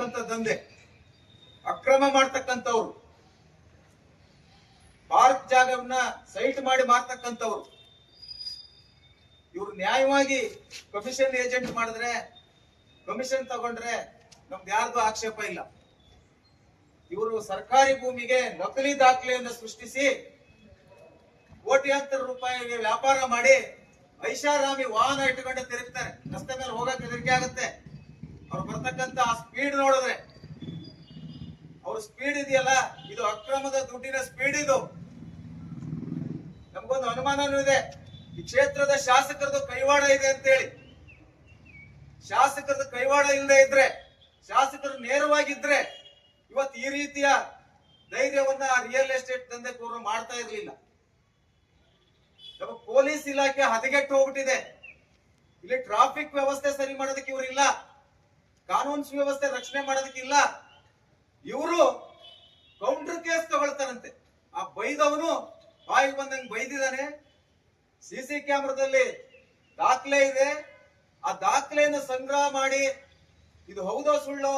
ಮಾಡ್ತಕ್ಕಂಥ ದಂಧೆ. ಅಕ್ರಮ ಮಾಡ್ತಕ್ಕಂಥವ್ರು. ಪಾರ್ಕ್ ಜಾಗವನ್ನ ಸೈಟ್ ಮಾಡಿ ಮಾರ್ತಕ್ಕಂಥವ್ರು. ಇವ್ರು ನ್ಯಾಯವಾಗಿ ಕಮಿಷನ್ ಏಜೆಂಟ್ ಮಾಡಿದ್ರೆ ಕಮಿಷನ್ ತಗೊಂಡ್ರೆ ನಮ್ದು ಯಾರ್ದು ಆಕ್ಷೇಪ ಇಲ್ಲ. ಇವರು ಸರ್ಕಾರಿ ಭೂಮಿಗೆ ನಕಲಿ ದಾಖಲೆಯನ್ನು ಸೃಷ್ಟಿಸಿ ಕೋಟ್ಯಾಂತರ ರೂಪಾಯಿಗೆ ವ್ಯಾಪಾರ ಮಾಡಿ ಐಷಾರಾಮಿ ವಾಹನ ಇಟ್ಟುಕೊಂಡು ತಿರುಗ್ತಾರೆ. ರಸ್ತೆ ಮೇಲೆ ಹೋಗಕ್ಕೆ ಹೆದರಿಕೆ ಆಗುತ್ತೆ. ಅವ್ರು ಬರ್ತಕ್ಕಂತ ಆ ಸ್ಪೀಡ್ ನೋಡಿದ್ರೆ, ಅವ್ರ ಸ್ಪೀಡ್ ಇದೆಯಲ್ಲ, ಇದು ಅಕ್ರಮದ ದುಡ್ಡಿನ ಸ್ಪೀಡ್ ಇದು. ನಮಗೊಂದು ಅನುಮಾನನೂ ಇದೆ. ಈ ಕ್ಷೇತ್ರದ ಶಾಸಕರದು ಕೈವಾಡ ಇದೆ ಅಂತೇಳಿ. ಶಾಸಕರದ ಕೈವಾಡ ಇಲ್ಲದೆ ಇದ್ರೆ, ಶಾಸಕರು ನೇರವಾಗಿದ್ರೆ ಇವತ್ತು ಈ ರೀತಿಯ ಧೈರ್ಯವನ್ನ ರಿಯಲ್ ಎಸ್ಟೇಟ್ ದಂಧೆಕೋರರು ಮಾಡ್ತಾ ಇರಲಿಲ್ಲ. ನಮ್ಮ ಪೊಲೀಸ್ ಇಲಾಖೆ ಹದಗೆಟ್ಟು ಹೋಗ್ಬಿಟ್ಟಿದೆ. ಇಲ್ಲಿ ಟ್ರಾಫಿಕ್ ವ್ಯವಸ್ಥೆ ಸರಿ ಮಾಡೋದಕ್ಕೆ ಇವರಿಲ್ಲ. ಕಾನೂನು ಸುವ್ಯವಸ್ಥೆ ರಕ್ಷಣೆ ಮಾಡೋದಕ್ಕಿಲ್ಲ. ಇವರು ಕೌಂಟರ್ ಕೇಸ್ ತಗೊಳ್ತಾರಂತೆ. ಆ ಬೈದವನು ಬಾಯಿಗೆ ಬಂದಂಗೆ ಬೈದಿದ್ದಾನೆ. ಸಿಸಿ ಕ್ಯಾಮ್ರಾದಲ್ಲಿ ದಾಖಲೆ ಇದೆ. ಆ ದಾಖಲೆಯನ್ನು ಸಂಗ್ರಹ ಮಾಡಿ ಇದು ಹೌದೋ ಸುಳ್ಳೋ?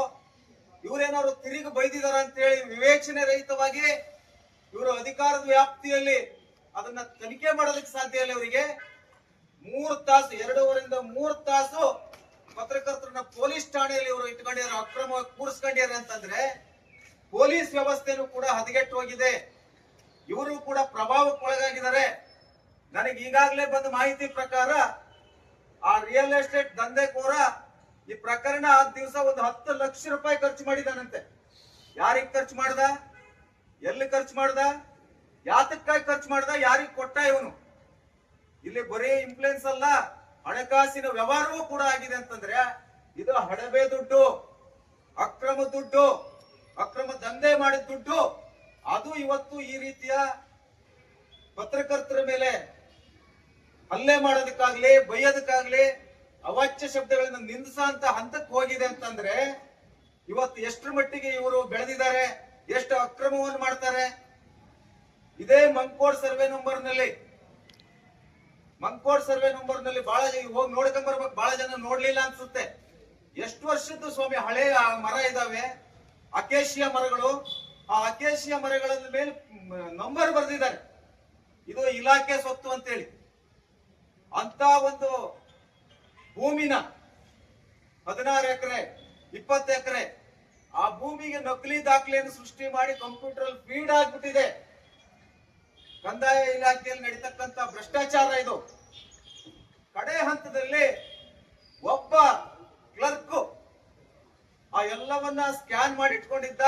ಇವರೇನಾದ್ರು ತಿರುಗಿ ಬೈದಿದಾರ ಅಂತೇಳಿ ವಿವೇಚನೆ ರಹಿತವಾಗಿ ಇವರು ಅಧಿಕಾರದ ವ್ಯಾಪ್ತಿಯಲ್ಲಿ ಅದನ್ನ ತನಿಖೆ ಮಾಡೋದಕ್ಕೆ ಸಾಧ್ಯ ಇಲ್ಲ ಇವರಿಗೆ. ಮೂರು ತಾಸು ಎರಡೂವರಿಂದ ಮೂರು ತಾಸು ಪತ್ರಕರ್ತರನ್ನ ಪೊಲೀಸ್ ಠಾಣೆಯಲ್ಲಿ ಇವರು ಇಟ್ಕೊಂಡಿದ್ದಾರೆ ಅಕ್ರಮವಾಗಿ ಕೂಡಿಸ್ಕೊಂಡಿದ್ದಾರೆ ಅಂತಂದ್ರೆ ಪೊಲೀಸ್ ವ್ಯವಸ್ಥೆನೂ ಕೂಡ ಹದಗೆಟ್ಟು ಹೋಗಿದೆ. ಇವರು ಕೂಡ ಪ್ರಭಾವಕ್ಕೆ ಒಳಗಾಗಿದ್ದಾರೆ. ನನಗೆ ಈಗಾಗಲೇ ಬಂದ ಮಾಹಿತಿ ಪ್ರಕಾರ ಆ ರಿಯಲ್ ಎಸ್ಟೇಟ್ ದಂಧೆಕೋರ ಈ ಪ್ರಕರಣ ಆ ದಿವಸ ಒಂದು ಹತ್ತು ಲಕ್ಷ ರೂಪಾಯಿ ಖರ್ಚು ಮಾಡಿದಾನಂತೆ. ಯಾರಿಗ್ ಖರ್ಚು ಮಾಡ್ದ? ಎಲ್ಲಿ ಖರ್ಚು ಮಾಡ್ದ? ಯಾತಕ್ಕಾಗಿ ಖರ್ಚು ಮಾಡ್ದ? ಯಾರಿಗ್ ಕೊಟ್ಟ ಇವನು? ಇಲ್ಲಿ ಬರೀ ಇನ್ಫ್ಲೂಯೆನ್ಸ್ ಅಲ್ಲ. ಹಣಕಾಸಿನ ವ್ಯವಹಾರವೂ ಕೂಡ ಆಗಿದೆ ಅಂತಂದ್ರೆ ಇದು ಹಡಬೆ ದುಡ್ಡು, ಅಕ್ರಮ ದುಡ್ಡು, ಅಕ್ರಮ ದಂಧೆ ಮಾಡಿದ ದುಡ್ಡು. ಅದು ಇವತ್ತು ಈ ರೀತಿಯ ಪತ್ರಕರ್ತರ ಮೇಲೆ ಹಲ್ಲೆ ಮಾಡೋದಕ್ಕಾಗ್ಲಿ, ಬೈಯೋದಕ್ಕಾಗ್ಲಿ ಅವಾಚ್ಯ ಶಬ್ದಗಳನ್ನ ನಿಂದಿಸ ಅಂತ ಹಂತಕ್ಕೆ ಹೋಗಿದೆ ಅಂತಂದ್ರೆ ಇವತ್ತು ಎಷ್ಟರ ಮಟ್ಟಿಗೆ ಇವರು ಬೆಳೆದಿದ್ದಾರೆ, ಎಷ್ಟು ಅಕ್ರಮವನ್ನು ಮಾಡ್ತಾರೆ. ಇದೇ ಮಂಕೋಡ್ ಸರ್ವೆ ನಂಬರ್ನಲ್ಲಿ ಮಂಕೋಡ್ ಸರ್ವೆ ನಂಬರ್ನಲ್ಲಿ ಬಹಳ ಹೋಗಿ ನೋಡ್ಕೊಂಡ್ ಬರ್ಬೇಕು, ಬಹಳ ಜನ ನೋಡ್ಲಿಲ್ಲ ಅನ್ಸುತ್ತೆ. ಎಷ್ಟು ವರ್ಷದ್ದು ಸ್ವಾಮಿ, ಹಳೆ ಮರ ಇದಾವೆ? ಅಕೇಶಿಯ ಮರಗಳು. ಆ ಅಕೇಶಿಯ ಮರಗಳ ಮೇಲೆ ನಂಬರ್ ಬರೆದಿದ್ದಾರೆ. ಇದು ಇಲಾಖೆ ಸ್ವತ್ತು ಅಂತೇಳಿ. ಅಂತ ಒಂದು ಭೂಮಿನ ಹದಿನಾರು ಎಕರೆ, ಇಪ್ಪತ್ತು ಎಕರೆ, ಆ ಭೂಮಿಗೆ ನಕಲಿ ದಾಖಲೆಯನ್ನು ಸೃಷ್ಟಿ ಮಾಡಿ ಕಂಪ್ಯೂಟರ್ ಫೀಡ್ ಆಗ್ಬಿಟ್ಟಿದೆ. ಕಂದಾಯ ಇಲಾಖೆಯಲ್ಲಿ ನಡೀತಕ್ಕಂತ ಭ್ರಷ್ಟಾಚಾರ ಇದು. ಕಡೆ ಹಂತದಲ್ಲಿ ಒಬ್ಬ ಕ್ಲರ್ಕ್ ಆ ಎಲ್ಲವನ್ನ ಸ್ಕ್ಯಾನ್ ಮಾಡಿ ಇಟ್ಕೊಂಡಿದ್ದ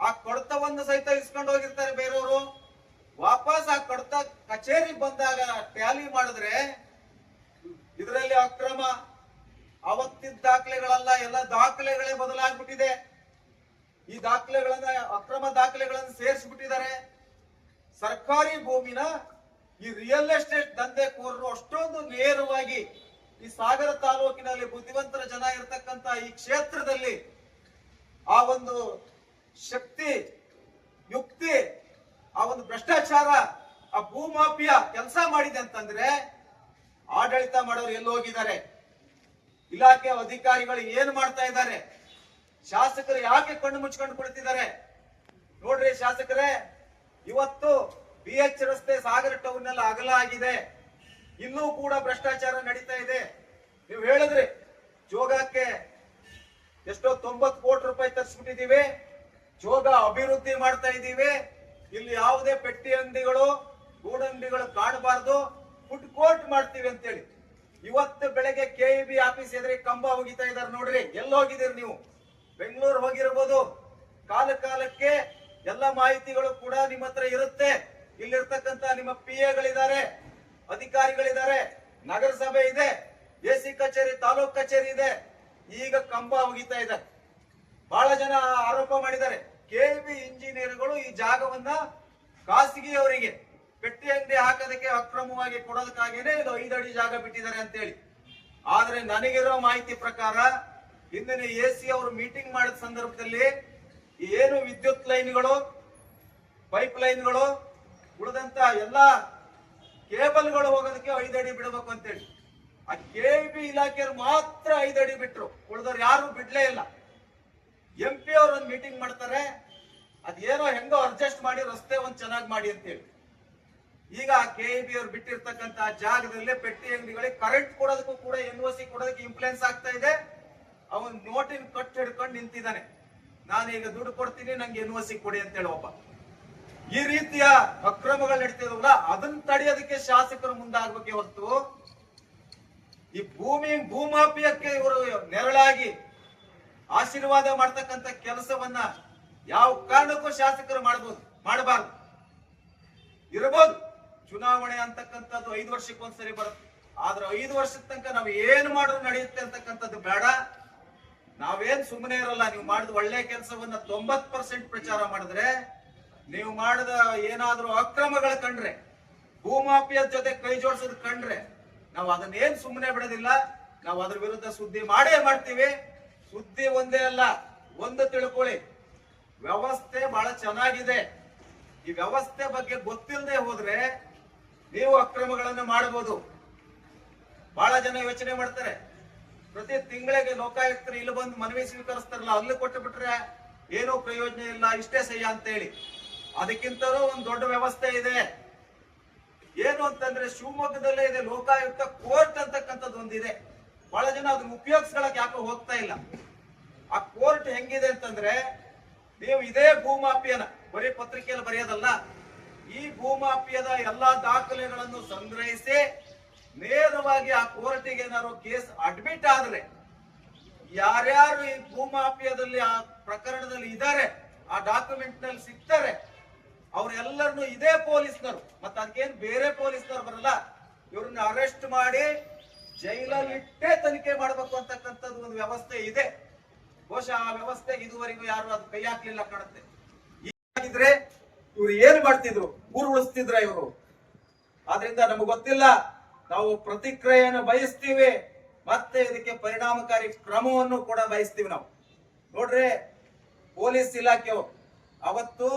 ಆ ಕಡತವನ್ನು ಸಹಿತ ಇಸ್ಕೊಂಡು ಹೋಗಿರ್ತಾರೆ ಬೇರೆಯವರು. ವಾಪಸ್ ಆ ಕಡತ ಕಚೇರಿ ಬಂದಾಗ ಟ್ಯಾಲಿ ಮಾಡಿದ್ರೆ ಇದರಲ್ಲಿ ಅಕ್ರಮ ಅವತ್ತಿನ ದಾಖಲೆಗಳಲ್ಲ, ಎಲ್ಲ ದಾಖಲೆಗಳೇ ಬದಲಾಗ್ಬಿಟ್ಟಿದೆ. ಈ ದಾಖಲೆಗಳನ್ನ, ಅಕ್ರಮ ದಾಖಲೆಗಳನ್ನು ಸೇರಿಸ್ಬಿಟ್ಟಿದ್ದಾರೆ. ಸರ್ಕಾರಿ ಭೂಮಿನ ಈ ರಿಯಲ್ ಎಸ್ಟೇಟ್ ದಂಧೆಕೋರರು ಅಷ್ಟೊಂದು ನೇರವಾಗಿ ಈ ಸಾಗರ ತಾಲೂಕಿನಲ್ಲಿ ಬುದ್ಧಿವಂತರ ಜನ ಇರತಕ್ಕಂತ ಈ ಕ್ಷೇತ್ರದಲ್ಲಿ ಆ ಒಂದು ಶಕ್ತಿ, ಯುಕ್ತಿ, ಆ ಒಂದು ಭ್ರಷ್ಟಾಚಾರ, ಆ ಭೂಮಾಫಿಯಾ ಕೆಲಸ ಮಾಡಿದೆ ಅಂತಂದ್ರೆ ಆಡಳಿತ ಮಾಡೋರು ಎಲ್ಲಿ ಹೋಗಿದ್ದಾರೆ? ಇಲಾಖೆ ಅಧಿಕಾರಿಗಳು ಏನ್ ಮಾಡ್ತಾ ಇದ್ದಾರೆ? ಶಾಸಕರು ಯಾಕೆ ಕಣ್ಣು ಮುಚ್ಕೊಂಡು ಕುಳಿತಿದ್ದಾರೆ? ನೋಡ್ರಿ ಶಾಸಕರೇ ಇವತ್ತು ಬಿ ಎಚ್ ರಸ್ತೆ ಸಾಗರ ಟೌನ್ನಲ್ಲಿ ಅಗಲ ಆಗಿದೆ ಇನ್ನೂ ಕೂಡ ಭ್ರಷ್ಟಾಚಾರ ನಡೀತಾ ಇದೆ. ನೀವು ಹೇಳಿದ್ರಿ, ಜೋಗಕ್ಕೆ ಎಷ್ಟೋ ತೊಂಬತ್ತು ಕೋಟಿ ರೂಪಾಯಿ ತರಿಸ್ಬಿಟ್ಟಿದೀವಿ ಜೋಗ ಅಭಿವೃದ್ಧಿ ಮಾಡ್ತಾ ಇದ್ದೀವಿ. ಇಲ್ಲಿ ಯಾವುದೇ ಪೆಟ್ಟಿ ಅಂಗಡಿಗಳು ಗೂಡಂಗಡಿಗಳು ಕಾಣಬಾರ್ದು ಫುಡ್ ಕೋರ್ಟ್ ಮಾಡ್ತೀವಿ ಅಂತೇಳಿ. ಇವತ್ತು ಬೆಳಗ್ಗೆ ಕೆ ಬಿ ಆಫೀಸ್ ಎದುರಿಗೆ ಕಂಬ ಹೋಗಿತಾ ಇದಾರೆ ನೋಡ್ರಿ. ಎಲ್ಲಿ ಹೋಗಿದ್ದೀರಿ ನೀವು? ಬೆಂಗಳೂರು ಹೋಗಿರ್ಬೋದು. ಕಾಲ ಕಾಲಕ್ಕೆ ಎಲ್ಲ ಮಾಹಿತಿಗಳು ಕೂಡ ನಿಮ್ಮ ಹತ್ರ ಇರುತ್ತೆ. ಇಲ್ಲಿರ್ತಕ್ಕಂತ ನಿಮ್ಮ ಪಿ ಎಗಳಿದ್ದಾರೆ ಅಧಿಕಾರಿಗಳಿದ್ದಾರೆ, ನಗರಸಭೆ ಇದೆ, ಎ ಕಚೇರಿ, ತಾಲೂಕ್ ಕಚೇರಿ ಇದೆ. ಈಗ ಕಂಬ ಹೋಗಿತಾ ಇದೆ. ಬಹಳ ಜನ ಆರೋಪ ಮಾಡಿದ್ದಾರೆ. ಕೆ ಬಿ ಇಂಜಿನಿಯರ್ಗಳು ಈ ಜಾಗವನ್ನ ಖಾಸಗಿಯವರಿಗೆ ಪೆಟ್ಟಿ ಅಂಗಡಿ ಹಾಕೋದಕ್ಕೆ ಅಕ್ರಮವಾಗಿ ಕೊಡೋದಕ್ಕಾಗಿನೇ ಇದು ಐದು ಅಡಿ ಜಾಗ ಬಿಟ್ಟಿದ್ದಾರೆ ಅಂತೇಳಿ. ಆದ್ರೆ ನನಗಿರೋ ಮಾಹಿತಿ ಪ್ರಕಾರ, ಹಿಂದಿನ ಎ ಸಿ ಅವರು ಮೀಟಿಂಗ್ ಮಾಡಿದ ಸಂದರ್ಭದಲ್ಲಿ ಏನು ವಿದ್ಯುತ್ ಲೈನ್ಗಳು, ಪೈಪ್ ಲೈನ್ಗಳು, ಉಳಿದಂತ ಎಲ್ಲ ಕೇಬಲ್ಗಳು ಹೋಗೋದಕ್ಕೆ ಐದು ಅಡಿ ಬಿಡಬೇಕು ಅಂತೇಳಿ. ಆ ಕೆ ಬಿ ಇಲಾಖೆಯವರು ಮಾತ್ರ ಐದು ಅಡಿ ಬಿಟ್ರು. ಉಳಿದವ್ರು ಯಾರು ಬಿಡ್ಲೇ ಇಲ್ಲ. ಎಂ ಪಿ ಅವ್ರು ಒಂದು ಮೀಟಿಂಗ್ ಮಾಡ್ತಾರೆ. ಅದೇನೋ ಹೆಂಗೋ ಅಡ್ಜಸ್ಟ್ ಮಾಡಿ ರಸ್ತೆ ಒಂದು ಚೆನ್ನಾಗಿ ಮಾಡಿ ಅಂತೇಳಿ. ಈಗ ಕೆ ಬಿ ಅವ್ರು ಬಿಟ್ಟಿರ್ತಕ್ಕಂತ ಜಾಗದಲ್ಲೇ ಪೆಟ್ಟಿ ಅಂಗಡಿಗಳಿಗೆ ಕರೆಂಟ್ ಕೊಡೋದಕ್ಕೂ ಕೂಡ ಎನ್ ಒ ಸಿ ಕೊಡೋದಕ್ಕೆ ಇಂಪ್ಲೂಯೆನ್ಸ್ ಆಗ್ತಾ ಇದೆ. ಅವನ್ ನೋಟಿನ ಕಟ್ ಹಿಡ್ಕೊಂಡು ನಿಂತಿದ್ದಾನೆ. ನಾನು ಈಗ ದುಡ್ಡು ಕೊಡ್ತೀನಿ, ನಂಗೆ ಎನ್ ಸಿ ಕೊಡಿ ಅಂತೇಳಿ ಒಬ್ಬ. ಈ ರೀತಿಯ ಅಕ್ರಮಗಳು ನಡೀತಿದವಲ್ಲ ಅದನ್ನ ತಡೆಯೋದಕ್ಕೆ ಶಾಸಕರು ಮುಂದಾಗ್ಬೇಕೆ ಹೊರತು, ಈ ಭೂಮಿ ಭೂಮಾಪಿಯಕ್ಕೆ ಇವರು ನೆರಳಾಗಿ ಆಶೀರ್ವಾದ ಮಾಡ್ತಕ್ಕಂಥ ಕೆಲಸವನ್ನ ಯಾವ ಕಾರಣಕ್ಕೂ ಶಾಸಕರು ಮಾಡಬಹುದು ಮಾಡಬಾರ್ದು. ಇರಬಹುದು ಚುನಾವಣೆ ಅಂತಕ್ಕಂಥದ್ದು ಐದು ವರ್ಷಕ್ಕೊಂದ್ಸರಿ ಬರುತ್ತೆ. ಆದ್ರೆ ಐದು ವರ್ಷದ ತನಕ ನಾವು ಏನು ಮಾಡಿದ್ರು ನಡೆಯುತ್ತೆ ಅಂತಕ್ಕಂಥದ್ದು ಬೇಡ. ನಾವೇನ್ ಸುಮ್ಮನೆ ಇರಲ್ಲ, ನೀವು ಮಾಡಿದ ಒಳ್ಳೆ ಕೆಲಸವನ್ನ ತೊಂಬತ್ ಪರ್ಸೆಂಟ್ ಪ್ರಚಾರ ಮಾಡಿದ್ರೆ, ನೀವು ಮಾಡಿದ ಏನಾದ್ರೂ ಅಕ್ರಮಗಳು ಕಂಡ್ರೆ, ಭೂಮಾಫಿಯದ ಜೊತೆ ಕೈ ಜೋಡಿಸೋದ್ ಕಂಡ್ರೆ, ನಾವು ಅದನ್ನೇನ್ ಸುಮ್ಮನೆ ಬಿಡೋದಿಲ್ಲ, ನಾವು ಅದ್ರ ವಿರುದ್ಧ ಸುದ್ದಿ ಮಾಡೇ ಮಾಡ್ತೀವಿ. ಸುದ್ದಿ ಒಂದೇ ಅಲ್ಲ, ಒಂದು ತಿಳ್ಕೊಳ್ಳಿ. ವ್ಯವಸ್ಥೆ ಬಹಳ ಚೆನ್ನಾಗಿದೆ. ಈ ವ್ಯವಸ್ಥೆ ಬಗ್ಗೆ ಗೊತ್ತಿಲ್ಲದೆ ಹೋದ್ರೆ ನೀವು ಅಕ್ರಮಗಳನ್ನು ಮಾಡಬಹುದು ಬಹಳ ಜನ ಯೋಚನೆ ಮಾಡ್ತಾರೆ. ಪ್ರತಿ ತಿಂಗಳಿಗೆ ಲೋಕಾಯುಕ್ತರು ಇಲ್ಲಿ ಬಂದು ಮನವಿ ಸ್ವೀಕರಿಸ್ತಾರಲ್ಲ, ಅಲ್ಲಿ ಕೊಟ್ಟು ಬಿಟ್ರೆ ಏನೂ ಪ್ರಯೋಜನ ಇಲ್ಲ, ಇಷ್ಟೇ ಸಹ್ಯ ಅಂತ ಹೇಳಿ ಅದಕ್ಕಿಂತಲೂ ಒಂದು ದೊಡ್ಡ ವ್ಯವಸ್ಥೆ ಇದೆ. ಏನು ಅಂತಂದ್ರೆ ಶಿವಮೊಗ್ಗದಲ್ಲೇ ಇದೆ ಲೋಕಾಯುಕ್ತ ಕೋರ್ಟ್ ಅಂತಕ್ಕಂಥದ್ದು ಒಂದಿದೆ. ಬಹಳ ಜನ ಅದನ್ನ ಉಪಯೋಗಿಸ್ಕೊಳಕ್ ಯಾಕೋ ಹೋಗ್ತಾ ಇಲ್ಲ. ಆ ಕೋರ್ಟ್ ಹೆಂಗಿದೆ ಅಂತಂದ್ರೆ, ನೀವು ಇದೇ ಭೂಮಾಫಿಯನ, ಬರೀ ಪತ್ರಿಕೆಯಲ್ಲಿ ಬರೆಯೋದಲ್ಲ, ಈ ಭೂಮಾಫಿಯದ ಎಲ್ಲಾ ದಾಖಲೆಗಳನ್ನು ಸಂಗ್ರಹಿಸಿ ನೇರವಾಗಿ ಆ ಕೋರ್ಟಿಗೆ ಏನಾದ್ರು ಕೇಸ್ ಅಡ್ಮಿಟ್ ಆದ್ರೆ ಯಾರ್ಯಾರು ಈ ಭೂಮಾಫಿಯಾದಲ್ಲಿ ಆ ಪ್ರಕರಣದಲ್ಲಿ ಇದ್ದಾರೆ ಆ ಡಾಕ್ಯುಮೆಂಟ್ನಲ್ಲಿ ಸಿಗ್ತಾರೆ, ಅವ್ರೆಲ್ಲರನ್ನು ಇದೇ ಪೊಲೀಸ್ನರು, ಮತ್ತೆ ಅದಕ್ಕೇನು ಬೇರೆ ಪೊಲೀಸ್ನರು ಬರಲ್ಲ, ಇವ್ರನ್ನ ಅರೆಸ್ಟ್ ಮಾಡಿ ಜೈಲಲ್ಲಿ ಇಟ್ಟೇ ತನಿಖೆ ಮಾಡಬೇಕು ಅಂತಕ್ಕಂಥದ್ದು ಒಂದು ವ್ಯವಸ್ಥೆ ಇದೆ. ಬಹುಶಃ ಆ ವ್ಯವಸ್ಥೆ ಇದುವರೆಗೂ ಯಾರು ಅದು ಕೈ ಹಾಕ್ಲಿಲ್ಲ ಕಾಣುತ್ತೆ. ಹೀಗಾಗಿದ್ರೆ ಇವ್ರು ಏನ್ ಮಾಡ್ತಿದ್ರು? ಊರು ಉಳಿಸ್ತಿದ್ರ ಇವರು? ಆದ್ರಿಂದ ನಮಗೆ ಗೊತ್ತಿಲ್ಲ. ನಾವು ಪ್ರತಿಕ್ರಿಯೆಯನ್ನು ಬಯಸ್ತೀವಿ, ಮತ್ತೆ ಇದಕ್ಕೆ ಪರಿಣಾಮಕಾರಿ ಕ್ರಮವನ್ನು ಕೂಡ ಬಯಸ್ತೀವಿ ನಾವು. ನೋಡ್ರಿ, ಪೊಲೀಸ್ ಇಲಾಖೆ ಅವತ್ತು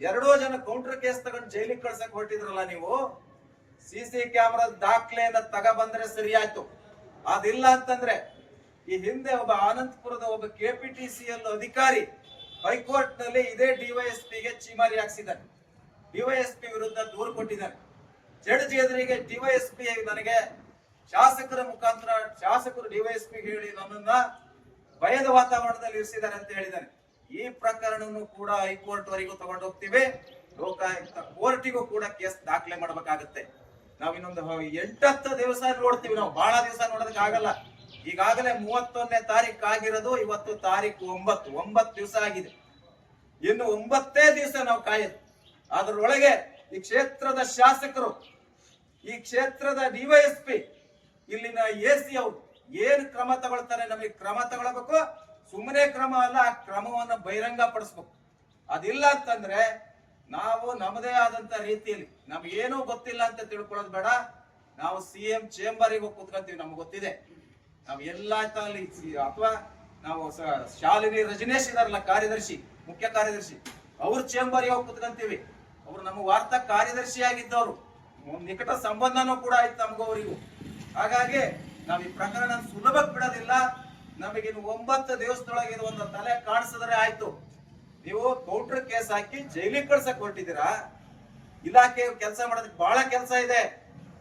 ಎರಡೋ ಜನ ಕೌಂಟರ್ ಕೇಸ್ ತಗೊಂಡು ಜೈಲಿಗೆ ಕಳ್ಸಕ್ ಹೊರಟಿದ್ರಲ್ಲ ನೀವು, ಸಿ ಸಿ ಕ್ಯಾಮ್ರಾದ ದಾಖಲೆಯನ್ನ ತಗ ಬಂದ್ರೆ ಸರಿಯಾಯ್ತು. ಅದಿಲ್ಲ ಅಂತಂದ್ರೆ ಈ ಹಿಂದೆ ಒಬ್ಬ ಆನಂದಪುರದ ಒಬ್ಬ K P T C L ಅಧಿಕಾರಿ ಹೈಕೋರ್ಟ್ನಲ್ಲಿ ಇದೇ ಡಿವೈಎಸ್ಪಿಗೆ ಚಿಮಾರಿ ಹಾಕ್ಸಿದ್ದಾನೆ ಡಿವೈಎಸ್ಪಿ ವಿರುದ್ಧ ದೂರು ಕೊಟ್ಟಿದ್ದಾನೆ. ಜಡ್ಜ್ ಎದುರಿಗೆ ಡಿವೈಎಸ್ಪಿ ನನಗೆ ಶಾಸಕರ ಮುಖಾಂತರ ಶಾಸಕರು ಡಿವೈಎಸ್ಪಿ ಹೇಳಿ ನನ್ನನ್ನ ಭಯದ ವಾತಾವರಣದಲ್ಲಿ ಇರಿಸಿದ್ದಾರೆ ಅಂತ ಹೇಳಿದ್ದಾರೆ. ಈ ಪ್ರಕರಣವನ್ನು ಕೂಡ ಹೈಕೋರ್ಟ್ ವರೆಗೂ ತಗೊಂಡು ಹೋಗ್ತೀವಿ. ಲೋಕಾಯುಕ್ತ ಕೋರ್ಟಿಗೂ ಕೂಡ ಕೇಸ್ ದಾಖಲೆ ಮಾಡಬೇಕಾಗುತ್ತೆ. ನಾವು ಇನ್ನೊಂದು ಎಂಟತ್ತು ದಿವಸ ನೋಡ್ತೀವಿ ನಾವು. ಬಹಳ ದಿವಸ ನೋಡೋದಕ್ಕೆ ಆಗಲ್ಲ. ಈಗಾಗಲೇ ಮೂವತ್ತೊಂದನೇ ತಾರೀಕು ಆಗಿರೋದು, ಇವತ್ತು ತಾರೀಕು ಒಂಬತ್ತು. ಒಂಬತ್ತು ದಿವಸ ಆಗಿದೆ. ಇನ್ನು ಒಂಬತ್ತೇ ದಿವಸ ನಾವು ಕಾಯೋದು. ಅದರೊಳಗೆ ಈ ಕ್ಷೇತ್ರದ ಶಾಸಕರು ಈ ಕ್ಷೇತ್ರದ ಡಿವೈಎಸ್ಪಿ ಇಲ್ಲಿನ ಎ ಸಿ ಅವರು ಏನು ಕ್ರಮ ತಗೊಳ್ತಾರೆ ನಮಗೆ ಕ್ರಮ ತಗೊಳ್ಬೇಕು. ಸುಮ್ಮನೆ ಕ್ರಮ ಅಲ್ಲ, ಆ ಕ್ರಮವನ್ನು ಬಹಿರಂಗ ಪಡಿಸ್ಬೇಕು ಅದಿಲ್ಲ ಅಂತಂದ್ರೆ ನಾವು ನಮ್ಮದೇ ಆದಂತ ರೀತಿಯಲ್ಲಿ ನಮ್ಗೇನೂ ಗೊತ್ತಿಲ್ಲ ಅಂತ ತಿಳ್ಕೊಳ್ಳೋದು ಬೇಡ. ನಾವು ಸಿ ಎಂ ಚೇಂಬರಿಗೆ ಹೋಗಿ ಕೂತ್ಕೊಂತೀವಿ, ನಮ್ಗೆ ಗೊತ್ತಿದೆ. ನಾವು ಎಲ್ಲ ಅಥವಾ ನಾವು ಶಾಲಿನಿ ರಜನೇಶ್ ಇದಾರಲ್ಲ ಕಾರ್ಯದರ್ಶಿ, ಮುಖ್ಯ ಕಾರ್ಯದರ್ಶಿ, ಅವ್ರ ಚೇಂಬರಿಗೆ ಹೋಗಿ ಕುತ್ಕೊಂತೀವಿ. ಅವ್ರು ನಮ್ಮ ವಾರ್ತಾ ಕಾರ್ಯದರ್ಶಿ ಆಗಿದ್ದವರು ನಿಕಟ ಸಂಬಂಧನೂ ಕೂಡ ಆಯ್ತು ನಮಗೂ ಅವರಿಗೂ. ಹಾಗಾಗಿ ನಾವು ಈ ಪ್ರಕರಣ ಸುಲಭಕ್ಕೆ ಬಿಡೋದಿಲ್ಲ. ನಮಗೆ ಇನ್ನು ಒಂಬತ್ತು ದಿವಸದೊಳಗೆ ಇದು ಒಂದು ತಲೆ ಕಾಣಿಸಿದ್ರೆ ಆಯ್ತು. ನೀವು ಕೌಂಟರ್ ಕೇಸ್ ಹಾಕಿ ಜೈಲಿಗೆ ಕಳ್ಸಕ್ ಹೊರಟಿದ್ದೀರಾ? ಇಲಾಖೆ ಕೆಲಸ ಮಾಡೋದಕ್ಕೆ ಬಹಳ ಕೆಲಸ ಇದೆ.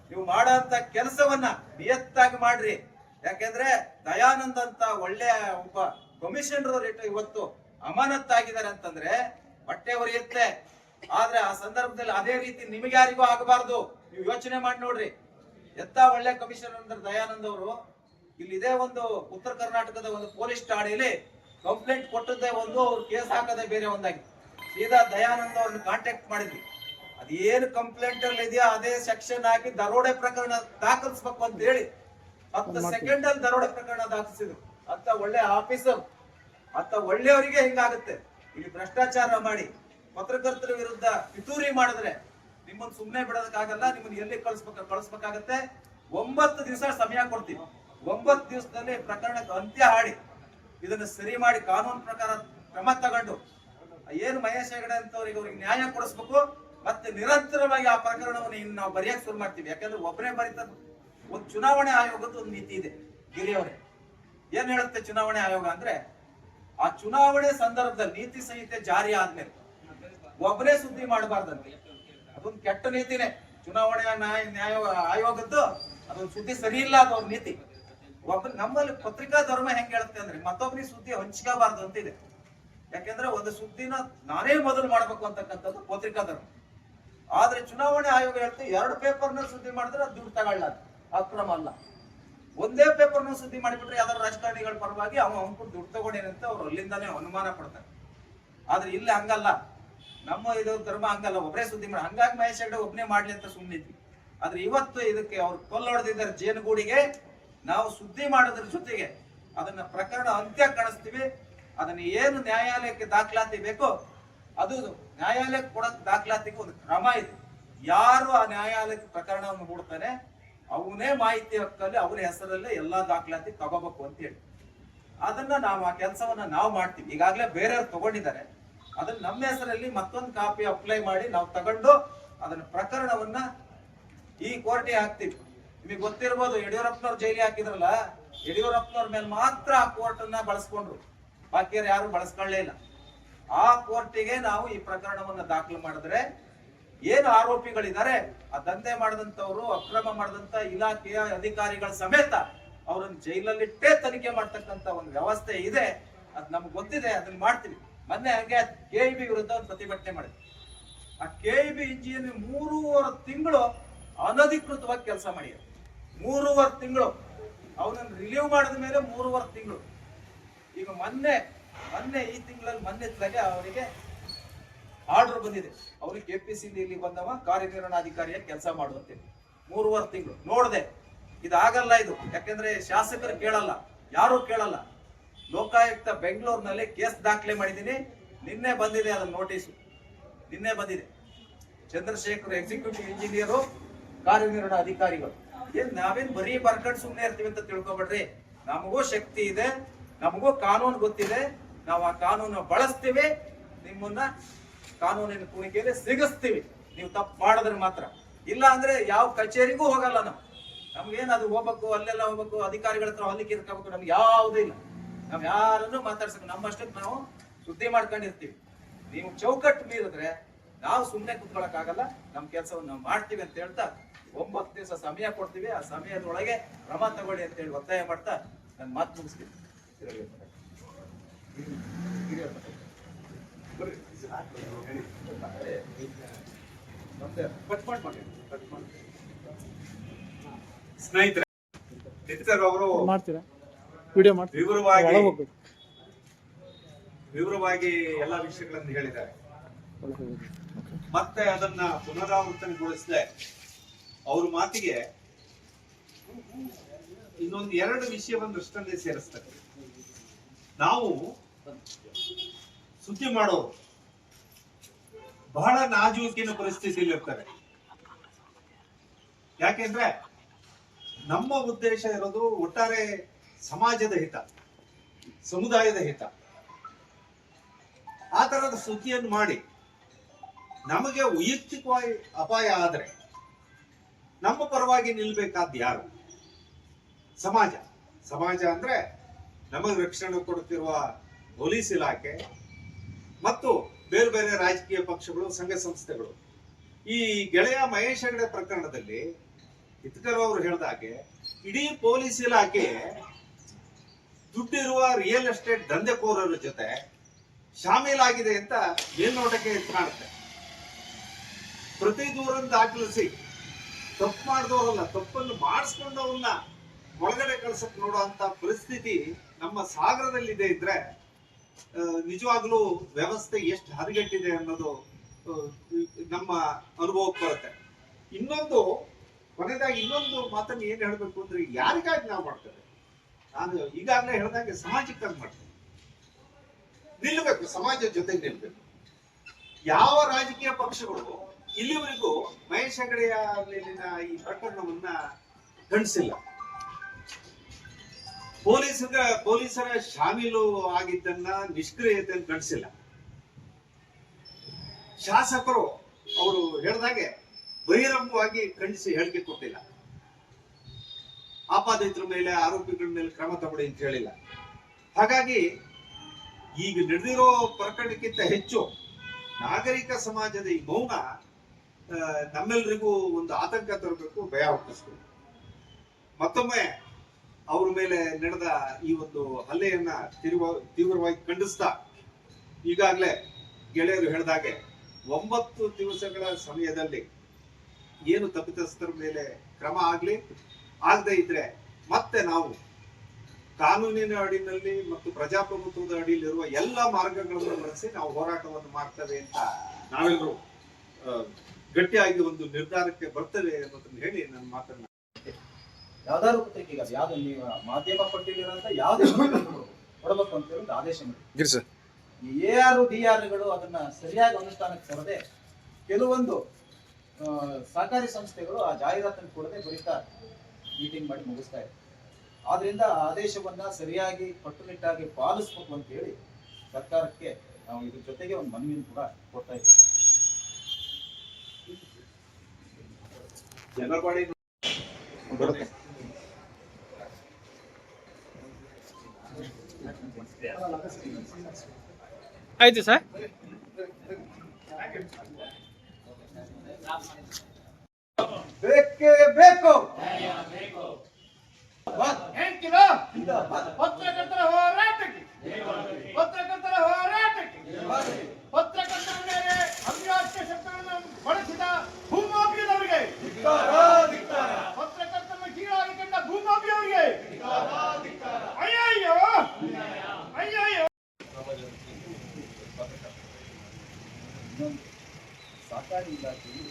ನೀವು ಮಾಡೋಂತ ಕೆಲಸವನ್ನ ನಿಯತ್ತಾಗಿ ಮಾಡ್ರಿ. ಯಾಕೆಂದ್ರೆ ದಯಾನಂದ್ ಅಂತ ಒಳ್ಳೆ ಒಬ್ಬ ಕಮಿಷನರ್ ಇವತ್ತು ಅಮಾನತ್ತಾಗಿದ್ದಾರೆ ಅಂತಂದ್ರೆ ಬಟ್ಟೆ ಉರಿಯುತ್ತೆ ಆದ್ರೆ ಆ ಸಂದರ್ಭದಲ್ಲಿ ಅದೇ ರೀತಿ ನಿಮಗೆ ಯಾರಿಗೂ ಆಗಬಾರ್ದು. ನೀವು ಯೋಚನೆ ಮಾಡಿ ನೋಡ್ರಿ. ಎತ್ತ ಒಳ್ಳೆ ಕಮಿಷನರ್ ಅಂದ್ರೆ ದಯಾನಂದ್ ಅವರು. ಇಲ್ಲಿ ಇದೇ ಒಂದು ಉತ್ತರ ಕರ್ನಾಟಕದ ಒಂದು ಪೊಲೀಸ್ ಠಾಣೆಯಲ್ಲಿ ಕಂಪ್ಲೇಂಟ್ ಕೊಟ್ಟದ್ದೇ ಒಂದು ಅವ್ರು ಕೇಸ್ ಹಾಕದೆ ಬೇರೆ ಒಂದಾಗಿ ಸೀದಾ ದಯಾನಂದ್ ಅವ್ರನ್ನ ಕಾಂಟ್ಯಾಕ್ಟ್ ಮಾಡಿದ್ವಿ. ಅದೇನು ಕಂಪ್ಲೇಂಟ್ ಅಲ್ಲಿ ಇದೆಯಾ ಅದೇ ಸೆಕ್ಷನ್ ಹಾಕಿ ದರೋಡೆ ಪ್ರಕರಣ ದಾಖಲಿಸ್ಬೇಕು ಅಂತ ಹೇಳಿ ಹತ್ತು ಸೆಕೆಂಡ್ ಅಲ್ಲಿ ದರೋಡೆ ಪ್ರಕರಣ ದಾಖಲಿಸಿದ್ರು. ಅಂತ ಒಳ್ಳೆ ಆಫೀಸರ್ ಅಂತ ಒಳ್ಳೆಯವರಿಗೆ ಹಿಂಗಾಗುತ್ತೆ. ಇಲ್ಲಿ ಭ್ರಷ್ಟಾಚಾರ ಮಾಡಿ. ಪತ್ರಕರ್ತರ ವಿರುದ್ಧ ಪಿತೂರಿ ಮಾಡಿದ್ರೆ ನಿಮ್ಮನ್ನು ಸುಮ್ಮನೆ ಬಿಡೋದಕ್ಕಾಗಲ್ಲ, ನಿಮ್ಮನ್ನು ಎಲ್ಲಿ ಕಳಿಸ್ಬೇಕು, ಕಳಿಸ್ಬೇಕಾಗತ್ತೆ. ಒಂಬತ್ತು ದಿವಸ ಸಮಯ ಕೊಡ್ತೀವಿ. ಒಂಬತ್ತು ದಿವಸದಲ್ಲಿ ಪ್ರಕರಣಕ್ಕೆ ಅಂತ್ಯ ಹಾಡಿ, ಇದನ್ನು ಸರಿ ಮಾಡಿ ಕಾನೂನು ಪ್ರಕಾರ ಕ್ರಮ ತಗೊಂಡು, ಏನು ಮಹೇಶ್ ಹೆಗಡೆ ಅಂತವ್ರಿಗೆ ಅವ್ರಿಗೆ ನ್ಯಾಯ ಕೊಡಿಸ್ಬೇಕು, ಮತ್ತೆ ನಿರಂತರವಾಗಿ ಆ ಪ್ರಕರಣವನ್ನು ಇನ್ನು ನಾವು ಬರೆಯಕ್ಕೆ ಶುರು ಮಾಡ್ತೀವಿ. ಯಾಕಂದ್ರೆ ಒಬ್ಬರೇ ಬರೀತ ಒಂದು ಚುನಾವಣೆ ಆಯೋಗದ ಒಂದು ನೀತಿ ಇದೆ, ಗಿರಿಯವರೇ. ಏನ್ ಹೇಳುತ್ತೆ ಚುನಾವಣೆ ಆಯೋಗ ಅಂದ್ರೆ, ಆ ಚುನಾವಣೆ ಸಂದರ್ಭದಲ್ಲಿ ನೀತಿ ಸಂಹಿತೆ ಜಾರಿ ಆದ್ಮೇಲೆ ಒಬ್ಬನೇ ಸುದ್ದಿ ಮಾಡಬಾರ್ದಂತೆ. ಅದೊಂದು ಕೆಟ್ಟ ನೀತಿನೇ. ಚುನಾವಣೆಯ ನ್ಯಾಯ ಆಯೋಗದ್ದು ಅದೊಂದು ಸುದ್ದಿ ಸರಿ ಇಲ್ಲ ನೀತಿ. ಒಬ್ಬ ನಮ್ಮಲ್ಲಿ ಪತ್ರಿಕಾ ಧರ್ಮ ಹೆಂಗ್ ಹೇಳುತ್ತೆ ಅಂದ್ರೆ ಮತ್ತೊಬ್ಬರಿಗೆ ಸುದ್ದಿ ಹಂಚ್ಕೋಬಾರ್ದು ಅಂತಿದೆ ಯಾಕೆಂದ್ರೆ ಒಂದು ಸುದ್ದಿನ ನಾನೇ ಮೊದಲು ಮಾಡ್ಬೇಕು ಅಂತಕ್ಕಂಥದ್ದು ಪತ್ರಿಕಾ ಧರ್ಮ. ಆದ್ರೆ ಚುನಾವಣೆ ಆಯೋಗ ಹೇಳ್ತೆ ಎರಡು ಪೇಪರ್ನ ಸುದ್ದಿ ಮಾಡಿದ್ರೆ ಅದು ದುಡ್ಡು ತಗೊಳ್ಳ ಅಕ್ರಮ ಅಲ್ಲ. ಒಂದೇ ಪೇಪರ್ನ ಸುದ್ದಿ ಮಾಡಿಬಿಟ್ರೆ ಯಾವ್ದಾರು ರಾಜಕಾರಣಿಗಳ ಪರವಾಗಿ ಅವ ಅಂಕು ದುಡ್ಡು ತಗೊಂಡೇನಂತ ಅವ್ರು ಅಲ್ಲಿಂದಾನೇ ಅನುಮಾನ ಪಡ್ತಾರೆ. ಆದ್ರೆ ಇಲ್ಲಿ ಹಂಗಲ್ಲ. ನಮ್ಮ ಇದು ಧರ್ಮ ಹಂಗಲ್ಲ ಒಬ್ಬರೇ ಸುದ್ದಿ ಮಾಡಿ, ಹಂಗಾಗಿ ಮಹೇಶ್ ಹೆಗಡೆ ಒಬ್ಬನೇ ಮಾಡ್ಲಿ ಅಂತ ಸುಮ್ಮನಿದ್ವಿ ಆದ್ರೆ ಇವತ್ತು ಇದಕ್ಕೆ ಅವ್ರು ಕೊಲ್ಲೊಡೆದಿದ್ದಾರೆ ಜೇನುಗೂಡಿಗೆ, ನಾವು ಸುದ್ದಿ ಮಾಡೋದ್ರ ಜೊತೆಗೆ ಅದನ್ನ ಪ್ರಕರಣ ಅಂತ್ಯ ಕಾಣಿಸ್ತೀವಿ. ಅದನ್ನ ಏನು ನ್ಯಾಯಾಲಯಕ್ಕೆ ದಾಖಲಾತಿ ಬೇಕೋ, ಅದು ನ್ಯಾಯಾಲಯಕ್ಕೆ ಕೊಡೋ ದಾಖಲಾತಿಗೆ ಒಂದು ಕ್ರಮ ಇದೆ. ಯಾರು ಆ ನ್ಯಾಯಾಲಯಕ್ಕೆ ಪ್ರಕರಣವನ್ನು ಹೂಡ್ತಾನೆ ಅವನೇ ಮಾಹಿತಿ ಹಕ್ಕಲ್ಲಿ, ಅವನ ಹೆಸರಲ್ಲೇ ಎಲ್ಲಾ ದಾಖಲಾತಿ ತಗೋಬೇಕು ಅಂತ ಹೇಳಿ. ಅದನ್ನ ನಾವು ಆ ಕೆಲಸವನ್ನ ನಾವು ಮಾಡ್ತೀವಿ. ಈಗಾಗಲೇ ಬೇರೆಯವ್ರು ತಗೊಂಡಿದ್ದಾರೆ. ಅದನ್ನ ನಮ್ಮ ಹೆಸರಲ್ಲಿ ಮತ್ತೊಂದು ಕಾಪಿ ಅಪ್ಲೈ ಮಾಡಿ ನಾವು ತಗೊಂಡು ಅದನ್ನ ಪ್ರಕರಣವನ್ನ ಈ ಕೋರ್ಟಿಗೆ ಹಾಕ್ತೀವಿ. ನಿಮಗೆ ಗೊತ್ತಿರ್ಬೋದು, ಯಡಿಯೂರಪ್ಪನವ್ರು ಜೈಲಿ ಹಾಕಿದ್ರಲ್ಲ, ಯಡಿಯೂರಪ್ಪನವ್ರ ಮೇಲೆ ಮಾತ್ರ ಆ ಕೋರ್ಟ್ ಅನ್ನ ಬಳಸ್ಕೊಂಡ್ರು. ಬಾಕಿಯವ್ರು ಯಾರು ಬಳಸ್ಕೊಳ್ಳೇ ಇಲ್ಲ. ಆ ಕೋರ್ಟಿಗೆ ನಾವು ಈ ಪ್ರಕರಣವನ್ನ ದಾಖಲು ಮಾಡಿದ್ರೆ ಏನು ಆರೋಪಿಗಳಿದ್ದಾರೆ, ಆ ದಂಧೆ ಮಾಡಿದಂತವ್ರು ಅಕ್ರಮ ಮಾಡಿದಂತ ಇಲಾಖೆಯ ಅಧಿಕಾರಿಗಳ ಸಮೇತ ಅವರನ್ನು ಜೈಲಲ್ಲಿಟ್ಟೇ ತನಿಖೆ ಮಾಡ್ತಕ್ಕಂತ ಒಂದು ವ್ಯವಸ್ಥೆ ಇದೆ. ಅದ್ ನಮ್ಗೆ ಗೊತ್ತಿದೆ, ಅದನ್ನ ಮಾಡ್ತೀವಿ. ಮೊನ್ನೆ ಹಂಗೆ ಕೆ ಇ ಬಿ ವಿರುದ್ಧ ಪ್ರತಿಭಟನೆ ಮಾಡಿದ್ರು. ಆ ಕೆ ಇ ಬಿ ಇಂಜಿನಿಯರ್ ಮೂರುವರೆ ತಿಂಗಳು ಅನಧಿಕೃತವಾಗಿ ಕೆಲಸ ಮಾಡಿದ್ರು. ಮೂರುವರೆ ತಿಂಗಳು. ಅವನನ್ನು ರಿಲೀವ್ ಮಾಡಿದ ಮೇಲೆ ಮೂರುವರೆ ತಿಂಗಳು. ಈಗ ಮೊನ್ನೆ ಮೊನ್ನೆ ಈ ತಿಂಗಳಲ್ಲಿ ಮೊನ್ನೆ ಇತ್ತಲಾಗೆ ಅವರಿಗೆ ಆರ್ಡರ್ ಬಂದಿದೆ. ಅವ್ರಿಗೆ ಕೆ ಪಿ ಸಿ ಇಲ್ಲಿ ಬಂದವ ಕಾರ್ಯನಿರ್ವಹಣಾಧಿಕಾರಿಯಾಗಿ ಕೆಲಸ ಮಾಡುವಂತೆ. ಮೂರುವರೆ ತಿಂಗಳು. ನೋಡಿದೆ. ಇದಾಗಲ್ಲ ಇದು. ಯಾಕೆಂದ್ರೆ ಶಾಸಕರು ಕೇಳಲ್ಲ. ಯಾರು ಕೇಳಲ್ಲ. ಲೋಕಾಯುಕ್ತ ಬೆಂಗಳೂರಿನಲ್ಲಿ ಕೇಸ್ ದಾಖಲೆ ಮಾಡಿದ್ದೀನಿ. ನಿನ್ನೆ ಬಂದಿದೆ ಅದನ್ನ ನೋಟಿಸು. ನಿನ್ನೆ ಬಂದಿದೆ. ಚಂದ್ರಶೇಖರ್ ಎಕ್ಸಿಕ್ಯೂಟಿವ್ ಇಂಜಿನಿಯರು ಕಾರ್ಯನಿರ್ವಹಣಾ ಅಧಿಕಾರಿಗಳು. ಏನ್ ನಾವೇನ್ ಬರೀ ಬರ್ಕಂಡ್ ಸುಮ್ಮನೆ ಇರ್ತೀವಿ ಅಂತ ತಿಳ್ಕೊಬೇಡ್ರಿ. ನಮಗೂ ಶಕ್ತಿ ಇದೆ, ನಮಗೂ ಕಾನೂನು ಗೊತ್ತಿದೆ. ನಾವು ಆ ಕಾನೂನು ಬಳಸ್ತೀವಿ, ನಿಮ್ಮನ್ನ ಕಾನೂನಿನ ಕುಣಿಕೆಯಲ್ಲಿ ಸಿಗಿಸ್ತೀವಿ. ನೀವು ತಪ್ಪು ಮಾಡಿದ್ರೆ ಮಾತ್ರ. ಇಲ್ಲ ಅಂದ್ರೆ ಯಾವ ಕಚೇರಿಗೂ ಹೋಗಲ್ಲ ನಾವು. ನಮ್ಗೇನು ಅದು ಹೋಗ್ಬೇಕು, ಅಲ್ಲೆಲ್ಲ ಹೋಗ್ಬೇಕು, ಅಧಿಕಾರಿಗಳ ಹತ್ರ ಹೊಲಿಕೆ ಇರ್ಕೋಬೇಕು, ನಮ್ಗೆ ಯಾವುದೂ ಇಲ್ಲ. ನಾವ್ ಯಾರನ್ನು ಮಾತಾಡ್ಸಕ್ ನಮ್ಮಷ್ಟಕ್ಕೆ ನಾವು ಸುದ್ದಿ ಮಾಡ್ಕೊಂಡಿರ್ತೀವಿ. ನೀವು ಚೌಕಟ್ಟು ಮೀರಿದ್ರೆ ನಾವು ಸುಮ್ಮನೆ ಕುತ್ಕೊಳಕ್ ನಮ್ಮ ಕೆಲಸವನ್ನು ನಾವು ಮಾಡ್ತೀವಿ ಅಂತ ಹೇಳ್ತಾ ಒಂಬತ್ತು ದಿವಸ ಸಮಯ ಕೊಡ್ತೀವಿ. ಆ ಸಮಯದೊಳಗೆ ಕ್ರಮ ತಗೊಳ್ಳಿ ಅಂತ ಹೇಳಿ ಒತ್ತಾಯ ಮಾಡ್ತಾ ನಾನು ಮಾತು ಮುಗಿಸ್ತೀನಿ. ಸ್ನೇಹಿತರೆ ಅವರು ಮಾಡ್ತೀರಾ? ವಿಡಿಯೋ ಮಾಡಿ ವಿವರವಾಗಿ ವಿವರವಾಗಿ ಎಲ್ಲ ವಿಷಯಗಳನ್ನು ಹೇಳಿದ್ದಾರೆ. ಮತ್ತೆ ಅದನ್ನ ಪುನರಾವರ್ತನೆಗೊಳಿಸಿದೆ ಅವ್ರ ಮಾತಿಗೆ ಇನ್ನೊಂದು ಎರಡು ವಿಷಯವನ್ನು ಅಷ್ಟನ್ನೇ ಸೇರಿಸ್ತಾರೆ ನಾವು ಸುದ್ದಿ ಮಾಡೋರು. ಬಹಳ ನಾಜೂಕಿನ ಪರಿಸ್ಥಿತಿಯಲ್ಲಿ ಇರ್ತಾರೆ. ಯಾಕೆಂದ್ರೆ ನಮ್ಮ ಉದ್ದೇಶ ಇರೋದು ಒಟ್ಟಾರೆ ಸಮಾಜದ ಹಿತ, ಸಮುದಾಯದ ಹಿತ. ಆ ತರದ ಸುದ್ದಿಯನ್ನು ಮಾಡಿ. ನಮಗೆ ವೈಯಕ್ತಿಕವಾಗಿ ಅಪಾಯ ಆದರೆ ನಮ್ಮ ಪರವಾಗಿ ನಿಲ್ಬೇಕಾದ್ ಯಾರು? ಸಮಾಜ. ಸಮಾಜ ಅಂದ್ರೆ ನಮಗೆ ರಕ್ಷಣೆ ಕೊಡುತ್ತಿರುವ ಪೊಲೀಸ್ ಇಲಾಖೆ ಮತ್ತು ಬೇರೆ ಬೇರೆ ರಾಜಕೀಯ ಪಕ್ಷಗಳು, ಸಂಘ ಸಂಸ್ಥೆಗಳು. ಈ ಗೆಳೆಯ ಮಹೇಶ್ ಹೆಗಡೆ ಪ್ರಕರಣದಲ್ಲಿ ಇತ್ಕರ್ ಅವರು ಹೇಳಿದಾಗೆ, ಇಡೀ ಪೊಲೀಸ್ ಇಲಾಖೆ ದುಡ್ಡಿರುವ ರಿಯಲ್ ಎಸ್ಟೇಟ್ ದಂಧೆಕೋರರ ಜೊತೆ ಶಾಮೀಲಾಗಿದೆ ಅಂತ ಮೇಲ್ನೋಟಕ್ಕೆ ಎದ್ದು ಕಾಣುತ್ತೆ. ಪ್ರತಿ ದೂರನ್ನು ದಾಖಲಿಸಿ, ತಪ್ಪು ಮಾಡಿದವರಲ್ಲ, ತಪ್ಪನ್ನು ಮಾಡಿಸ್ಕೊಂಡವ್ರನ್ನ ಒಳಗಡೆ ಕಳ್ಸಕ್ ನೋಡುವಂತ ಪರಿಸ್ಥಿತಿ ನಮ್ಮ ಸಾಗರದಲ್ಲಿದೆ ಇದ್ರೆ ನಿಜವಾಗ್ಲೂ ವ್ಯವಸ್ಥೆ ಎಷ್ಟು ಹದಗೆಟ್ಟಿದೆ ಅನ್ನೋದು ನಮ್ಮ ಅನುಭವಕ್ಕೆ ಬರುತ್ತೆ. ಇನ್ನೊಂದು ಕೊನೆಯದಾಗಿ ಇನ್ನೊಂದು ಮಾತನ್ನು ಏನ್ ಹೇಳ್ಬೇಕು ಅಂದ್ರೆ, ಯಾರಿಗಾಗಿ ನಾವು ಮಾಡ್ತೇವೆ? ನಾನು ಈಗಾಗಲೇ ಹೇಳ್ದಂಗೆ ಸಮಾಜಕ್ಕಾಗಿ ಮಾಡ್ತೇನೆ ನಿಲ್ಲಬೇಕು, ಸಮಾಜದ ಜೊತೆಗೆ ನಿಲ್ಬೇಕು. ಯಾವ ರಾಜಕೀಯ ಪಕ್ಷಗಳು ಇಲ್ಲಿವರೆಗೂ ಮಹೇಶ್ ಹೆಗಡೆಯ ಮೇಲಿನ ಈ ಪ್ರಕರಣವನ್ನ ಖಂಡಿಸಿಲ್ಲ. ಪೊಲೀಸರ ಪೊಲೀಸರ ಶಾಮೀಲು ಆಗಿದ್ದನ್ನ ನಿಷ್ಕ್ರಿಯತೆಯನ್ನು ಖಂಡಿಸಿಲ್ಲ. ಶಾಸಕರು ಅವರು ಹೇಳಿದಾಗೆ ಬಹಿರಂಗವಾಗಿ ಖಂಡಿಸಿ ಹೇಳಿಕೆ ಕೊಟ್ಟಿಲ್ಲ. ಆಪಾದಿತರ ಮೇಲೆ ಆರೋಪಿಗಳ ಮೇಲೆ ಕ್ರಮ ತಗೊಳ್ಳಿ ಅಂತ ಹೇಳಿಲ್ಲ. ಹಾಗಾಗಿ ಈಗ ನಡೆದಿರೋ ಪ್ರಕರಣಕ್ಕಿಂತ ಹೆಚ್ಚು ನಾಗರಿಕ ಸಮಾಜದ ಈ ಮೌನ ನಮ್ಮೆಲ್ಲರಿಗೂ ಒಂದು ಆತಂಕ ತರಬೇಕು, ಭಯ ಹುಟ್ಟಿಸ್ಬೇಕು. ಮತ್ತೊಮ್ಮೆ ಅವ್ರ ಮೇಲೆ ನಡೆದ ಈ ಒಂದು ಹಲ್ಲೆಯನ್ನ ತೀವ್ರ, ತೀವ್ರವಾಗಿ ಖಂಡಿಸ್ತಾ ಈಗಾಗಲೇ ಗೆಳೆಯರು ಹೇಳಿದಾಗೆ ಒಂಬತ್ತು ದಿವಸಗಳ ಸಮಯದಲ್ಲಿ ಏನು ತಪ್ಪಿತಸ್ಥರ ಮೇಲೆ ಕ್ರಮ ಆಗ್ಲಿ ಆಗದೆ ಇದ್ರೆ ಮತ್ತೆ ನಾವು ಕಾನೂನಿನ ಅಡಿನಲ್ಲಿ ಮತ್ತು ಪ್ರಜಾಪ್ರಭುತ್ವದ ಅಡಿಯಲ್ಲಿರುವ ಎಲ್ಲ ಮಾರ್ಗಗಳನ್ನು ಬಳಸಿ ನಾವು ಹೋರಾಟವನ್ನು ಮಾಡ್ತೇವೆ ಅಂತ ನಾವೆಲ್ಲರೂ ಗಟ್ಟಿಯಾಗಿ ಒಂದು ನಿರ್ಧಾರಕ್ಕೆ ಬರ್ತೇವೆ ಅನ್ನೋದನ್ನ ಹೇಳಿ ನನ್ನ ಮಾತನ್ನ ಯಾವ್ದಾದ್ರು ಪತ್ರಿಕೆ ಯಾವ್ದು ನೀವು ಮಾಧ್ಯಮ ಪಟ್ಟಿಯಲ್ಲಿರುವಂತ ಯಾವ್ದೇ ಕೊಡಬೇಕು ಅಂತ ಹೇಳಿ ಒಂದು ಆದೇಶ ಮಾಡಿ ಸರ್. ಈ ಎ ಆರ್ ಡಿ ಆರ್ಗಳು ಅದನ್ನ ಸರಿಯಾಗಿ ಅನುಷ್ಠಾನಕ್ಕೆ ತರದೆ ಕೆಲವೊಂದು ಆ, ಸಹಕಾರಿ ಸಂಸ್ಥೆಗಳು ಆ ಜಾಹೀರಾತನ್ನು ಕೊಡದೆ ಬರೀತಾ ಮೀಟಿಂಗ್ ಮಾಡಿ ಮುಗಿಸ್ತಾ ಇದೆ ಆದ್ರಿಂದ ಆದೇಶವನ್ನ ಸರಿಯಾಗಿ ಕಟ್ಟುನಿಟ್ಟಾಗಿ ಪಾಲಿಸ್ಬೇಕು ಅಂತ ಹೇಳಿ ಸರ್ಕಾರಕ್ಕೆ ನಾವು ಇದ್ರ ಜೊತೆಗೆ ಒಂದು ಮನವಿಯನ್ನು ಕೂಡ ಕೊಡ್ತಾ ಇದ್ದೀವಿ ಆಯ್ತು ಸರ್. ಬೇಕೇ ಬೇಕು ಹೇಳ್ತೀರಾ ಇಲ್ಲ, ಬಾ- ಪತ್ರಕರ್ತರ ಹೋರಾಟಕ್ಕೆ ಪತ್ರಕರ್ತರ ಹೋರಾಟಕ್ಕೆ ಪತ್ರಕರ್ತರ ಮೇಲೆ ಅವಿನಾಶ್ಯ ಶಬ್ದಗಳನ್ನು ಬಳಸಿದ ಭೂಮಾಫಿಯದವರಿಗೆ ಪತ್ರಕರ್ತರನ್ನು ಕೀಳಾಗಿ ಕಂಡ ಭೂಮಾಫಿಯವರಿಗೆ ಅಯ್ಯಯ್ಯೋ ಅಯ್ಯಯ್ಯೋ ಇನ್ನೊಂದು ಸಹಕಾರಿ ಇಲಾಖೆಯು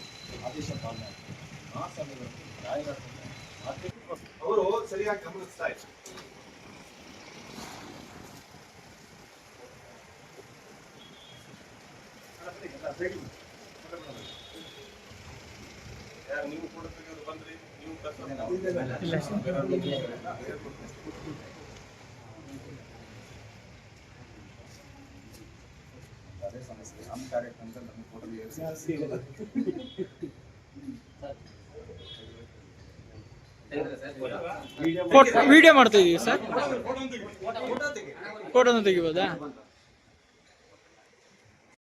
ಆದೇಶ ಪಾಲನೆ ಆಗ್ತದೆ. ಆ ಸಮಯದಲ್ಲಿ ಜಾಹೀರಾತನ್ನು ಮಾಧ್ಯಮ ಅವರು ಸರಿಯಾಗಿ ಗಮನಿಸ್ತಾ ಇಲ್ಲ ಅದೇ ಸಮಸ್ಯೆ ನಮ್ಮ ಕಾರ್ಯಕ್ರಮದಲ್ಲಿ ನಮಗೆ ಕೊಡಲಿ ವಿಡಿಯೋ ಮಾಡ್ತಾ ಇದೀವಿ ಸರ್ ಫೋಟೋನ ತೆಗಿಬೋದಾ